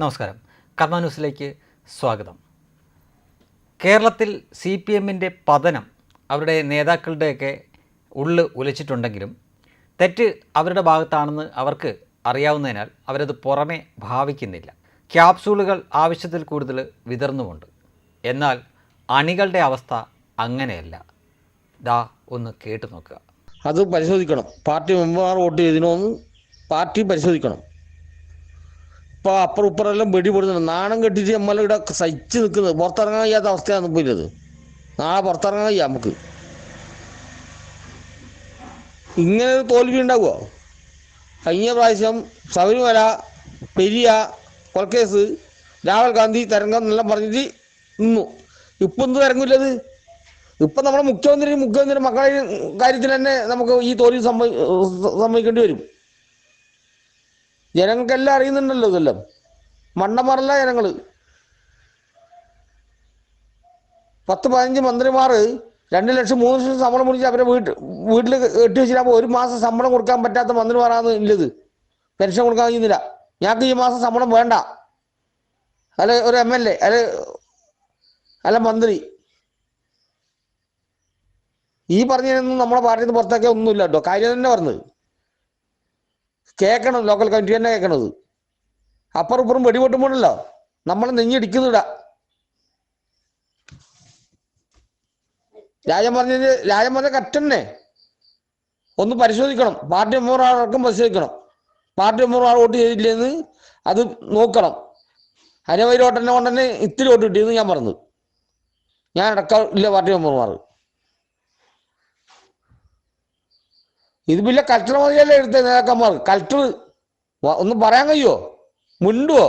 നമസ്കാരം. കർമ്മ ന്യൂസിലേക്ക് സ്വാഗതം. കേരളത്തിൽ സി പി എമ്മിന്റെ പതനം അവരുടെ നേതാക്കളുടെയൊക്കെ ഉള്ളു ഉലച്ചിട്ടുണ്ടെങ്കിലും തെറ്റ് അവരുടെ ഭാഗത്താണെന്ന് അവർക്ക് അറിയാവുന്നതിനാൽ അവരത് പുറമെ ഭാവിക്കുന്നില്ല. ക്യാപ്സൂളുകൾ ആവശ്യത്തിൽ കൂടുതൽ വിതർന്നുമുണ്ട്. എന്നാൽ അണികളുടെ അവസ്ഥ അങ്ങനെയല്ല. ദാ ഒന്ന് കേട്ടു നോക്കുക. അത് പരിശോധിക്കണം. പാർട്ടി മെമ്പർമാർ വോട്ട് ചെയ്തിനോന്ന് പാർട്ടി പരിശോധിക്കണം. ഇപ്പൊ അപ്പുറം ഇപ്പുറമെല്ലാം വെടി പൊടുന്നുണ്ട് നാണം കെട്ടിട്ട് നമ്മൾ ഇവിടെ സഹിച്ച് നിൽക്കുന്നത്. പുറത്തിറങ്ങാൻ കഴിയാത്ത അവസ്ഥയാണ് ഇപ്പോൾ ഇല്ലത് നാളെ പുറത്തിറങ്ങാൻ കഴിയാ നമുക്ക്. ഇങ്ങനെ ഒരു തോൽവി ഉണ്ടാവുമോ കഴിഞ്ഞ പ്രാവശ്യം ശബരിമല പെരിയ കൊൽക്കേസ് രാഹുൽ ഗാന്ധി തരംഗം എന്നെല്ലാം പറഞ്ഞിട്ട് നിന്നു. ഇപ്പൊ എന്ത് തരംഗമില്ലത് ഇപ്പൊ നമ്മുടെ മുഖ്യമന്ത്രി മുഖ്യമന്ത്രി മക്കളുടെ കാര്യത്തിൽ തന്നെ നമുക്ക് ഈ തോൽവി സംഭവി സംഭവിക്കേണ്ടി വരും. ജനങ്ങൾക്കെല്ലാം അറിയുന്നുണ്ടല്ലോ ഇതെല്ലാം. മണ്ണമറല്ല ജനങ്ങൾ. പത്ത് പതിനഞ്ച് മന്ത്രിമാർ രണ്ട് ലക്ഷം മൂന്ന് ലക്ഷം ശമ്പളം മുടിച്ച് അവരെ വീട്ടിൽ വീട്ടിൽ കെട്ടി വെച്ചിട്ടാകുമ്പോൾ ഒരു മാസം ശമ്പളം കൊടുക്കാൻ പറ്റാത്ത മന്ത്രിമാരാണ് ഇല്ലത്. പെൻഷൻ കൊടുക്കാൻ കഴിയുന്നില്ല. ഞങ്ങൾക്ക് ഈ മാസം ശമ്പളം വേണ്ട. അല്ലെ ഒരു എം എൽ എ അല്ലെ അല്ല മന്ത്രി. ഈ പറഞ്ഞതിനൊന്നും നമ്മുടെ പാർട്ടിയിൽ നിന്ന് പുറത്താക്കിയ ഒന്നുമില്ല കേട്ടോ. കാര്യം തന്നെ പറഞ്ഞത്. കേൾക്കണം ലോക്കൽ കമ്മിറ്റി തന്നെ കേൾക്കണത്. അപ്പുറം ഇപ്പുറം വെടിപൊട്ടുമ്പോഴല്ലോ നമ്മൾ നെഞ്ഞിടിക്കുന്നിടാ രാജൻ പറഞ്ഞത് രാജൻ പറഞ്ഞ കറ്റന്നെ ഒന്ന് പരിശോധിക്കണം. പാർട്ടി മെമ്പർമാർക്കും പരിശോധിക്കണം. പാർട്ടി മെമ്പർമാർ വോട്ട് ചെയ്തില്ലെന്ന് അത് നോക്കണം. ഹരവൈരോട്ടനെ വോട്ടെന്നെ തന്നെ ഇത്തിരി വോട്ട് കിട്ടിയെന്ന് ഞാൻ പറഞ്ഞു. ഞാൻ അടക്കം ഇല്ല പാർട്ടി മെമ്പർമാർ ഇത് പിന്നെ കൾച്ചർ മതിയല്ലേ എടുത്ത നേതാക്കന്മാർ? കൾച്ചർ ഒന്ന് പറയാൻ കഴിയോ? മുണ്ടുവോ?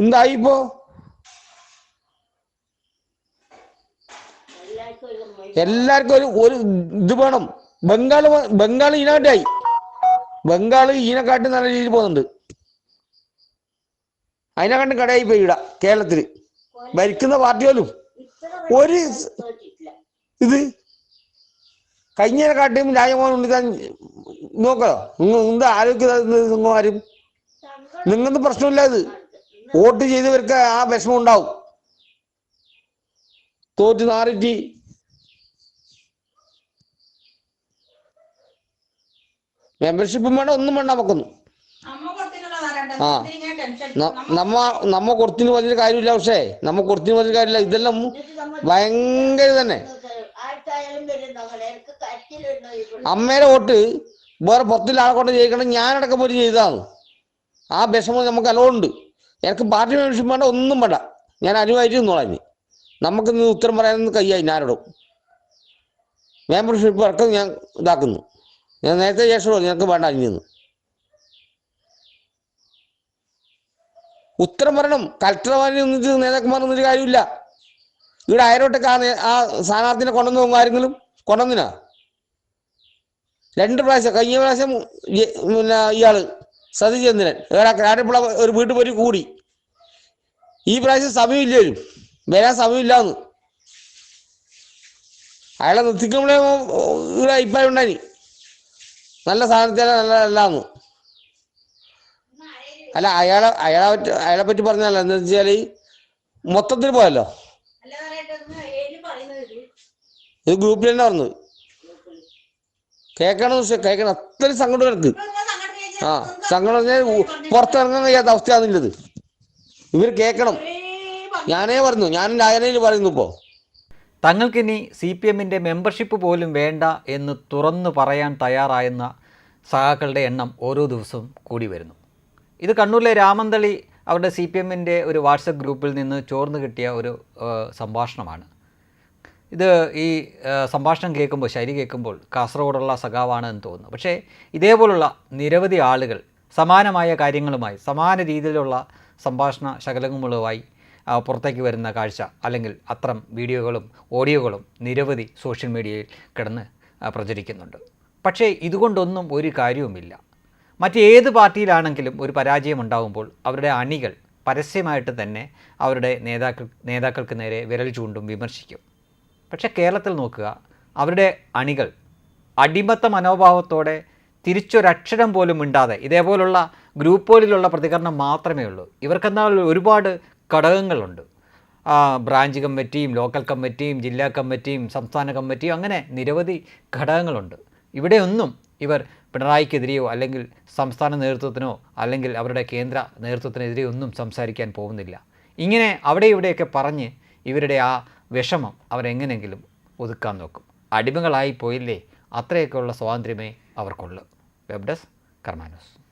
എന്തായിപ്പോ എല്ലാവർക്കും ഒരു ഒരു ഇത് വേണം. ബംഗാൾ ബംഗാൾ ഈനാട്ടായി ബംഗാൾ ഈനെക്കാട്ടി നല്ല രീതിയിൽ പോകുന്നുണ്ട്. അതിനെക്കാട്ടും കടയായി പോയി ഇവിടെ കേരളത്തിൽ. ഭരിക്കുന്ന പാർട്ടി പോലും ഒരു ഇത് കഴിഞ്ഞതിനെക്കാട്ടിയും രാജമോഹൻ ഉണ്ണിത്താൻ നോക്കോ. നിങ്ങൾ എന്താ ആരോഗ്യ ആരും നിങ്ങൾക്ക് പ്രശ്നമില്ല ഇത്. വോട്ട് ചെയ്തവർക്ക് ആ വിഷമം ഉണ്ടാവും. തോറ്റ് നാറിറ്റി. മെമ്പർഷിപ്പും വേണ്ട ഒന്നും വേണ്ട നമുക്കൊന്നും. ആ. നമ്മ നമ്മ കൊടുത്തിന് പറഞ്ഞൊരു കാര്യമില്ല പക്ഷേ. നമ്മ കൊടുത്തിന് പറഞ്ഞൊരു കാര്യമില്ല. ഇതെല്ലാം ഭയങ്കര തന്നെ അമ്മയുടെ വോട്ട് വേറെ പുറത്തുള്ള ആളെ കൊണ്ട് ജയിക്കണം ഞാനടക്കം പോയി ചെയ്തതാണ്. ആ വിഷമം നമുക്ക് അലോണ്ട് എനിക്ക് പാർട്ടി മെമ്പർഷിപ്പ് വേണ്ട ഒന്നും വേണ്ട. ഞാൻ അനുവായിട്ട് നിന്നോളാം നമുക്ക് ഇന്ന് ഉത്തരം പറയാനൊന്നും കയ്യായി ഞാനോടും മെമ്പർഷിപ്പ് ഇറക്കം ഞാൻ ഇതാക്കുന്നു. ഞാൻ നേരത്തെ ശേഷം ഞങ്ങൾക്ക് വേണ്ട അഞ്ഞിന്ന് ഉത്തരം പറയണം. കലക്ടർമാരെ ഒന്നിച്ച് നേതാക്കന്മാർ ഒന്നൊരു കാര്യമില്ല ഇവിടെ അയരോട്ടൊക്കെ ആ ആ സ്ഥാനാർത്ഥിനെ നോക്കും ആരെങ്കിലും കൊണ്ടുവന്നിനാ രണ്ട് പ്രാവശ്യം കഴിഞ്ഞ പ്രാവശ്യം പിന്നെ ഇയാൾ സതീചന്ദ്രൻ ആരപ്പിള ഒരു വീട്ടിൽ പോയി കൂടി. ഈ പ്രാവശ്യം സമയമില്ലേലും വരാൻ സമയമില്ലാന്ന്. അയാളെ നിർത്തിക്കുമ്പോഴേ ഇവിടെ അഭിപ്രായം ഉണ്ടായി നല്ല സാധനത്തിന് നല്ല അല്ലാന്ന്. അല്ല അയാളെ അയാളെ പറ്റി അയാളെ പറ്റി പറഞ്ഞല്ല എന്താ വെച്ചാൽ മൊത്തത്തിൽ പോയല്ലോ. ഇത് ഗ്രൂപ്പിൽ തന്നെ പറഞ്ഞത് കേൾക്കണം പക്ഷെ കേൾക്കണം. അത്രയും സങ്കടം എനിക്ക് ആ സങ്കടം പറഞ്ഞാൽ പുറത്തിറങ്ങാൻ കഴിയാത്ത അവസ്ഥയാണെന്നുള്ളത് ഇവർ കേൾക്കണം. ഞാനേ പറഞ്ഞു ഞാൻ ലായനയിൽ പറയുന്നു ഇപ്പോ. തങ്ങൾക്കിനി സി പി എമ്മിന്റെ മെമ്പർഷിപ്പ് പോലും വേണ്ട എന്ന് തുറന്നു പറയാൻ തയ്യാറായെന്ന സഹാക്കളുടെ എണ്ണം ഓരോ ദിവസവും കൂടി വരുന്നു. ഇത് കണ്ണൂരിലെ രാമന്തളി അവരുടെ സി പി എമ്മിന്റെ ഒരു വാട്സപ്പ് ഗ്രൂപ്പിൽ നിന്ന് ചോർന്നു കിട്ടിയ ഒരു സംഭാഷണമാണ്. ഇത് ഈ സംഭാഷണം കേൾക്കുമ്പോൾ ശൈലി കേൾക്കുമ്പോൾ കാസർഗോഡുള്ള സഖാവാണ് എന്ന് തോന്നുന്നു. പക്ഷേ ഇതേപോലുള്ള നിരവധി ആളുകൾ സമാനമായ കാര്യങ്ങളുമായി സമാന രീതിയിലുള്ള സംഭാഷണ ശകലങ്ങളുമായി പുറത്തേക്ക് വരുന്ന കാഴ്ച അല്ലെങ്കിൽ അത്തരം വീഡിയോകളും ഓഡിയോകളും നിരവധി സോഷ്യൽ മീഡിയയിൽ കിടന്ന് പ്രചരിക്കുന്നുണ്ട്. പക്ഷേ ഇതുകൊണ്ടൊന്നും ഒരു കാര്യവുമില്ല. മറ്റേത് പാർട്ടിയിലാണെങ്കിലും ഒരു പരാജയം ഉണ്ടാകുമ്പോൾ അവരുടെ അണികൾ പരസ്യമായിട്ട് തന്നെ അവരുടെ നേതാക്കൾ നേതാക്കൾക്ക് നേരെ വിരൽ ചൂണ്ടും വിമർശിക്കും. പക്ഷേ കേരളത്തിൽ നോക്കുക അവരുടെ അണികൾ അടിമത്ത മനോഭാവത്തോടെ തിരിച്ചൊരക്ഷരം പോലും മിണ്ടാതെ ഇതേപോലുള്ള ഗ്രൂപ്പ് പോലുള്ള പ്രതികരണം മാത്രമേ ഉള്ളൂ. ഇവർക്കെന്നാൽ ഒരുപാട് ഘടകങ്ങളുണ്ട്. ബ്രാഞ്ച് കമ്മിറ്റിയും ലോക്കൽ കമ്മിറ്റിയും ജില്ലാ കമ്മിറ്റിയും സംസ്ഥാന കമ്മിറ്റിയും അങ്ങനെ നിരവധി ഘടകങ്ങളുണ്ട്. ഇവിടെയൊന്നും ഇവർ പിണറായിക്കെതിരെയോ അല്ലെങ്കിൽ സംസ്ഥാന നേതൃത്വത്തിനോ അല്ലെങ്കിൽ അവരുടെ കേന്ദ്ര നേതൃത്വത്തിനെതിരെയോ ഒന്നും സംസാരിക്കാൻ പോകുന്നില്ല. ഇങ്ങനെ അവിടെ ഇവിടെയൊക്കെ പറഞ്ഞ് ഇവരുടെ ആ വിഷമം അവരെങ്ങനെങ്കിലും ഒതുക്കാൻ നോക്കും. അടിമകളായി പോയില്ലേ അത്രയൊക്കെയുള്ള സ്വാതന്ത്ര്യമേ അവർക്കുള്ളൂ. Web desk കർമാനോസ്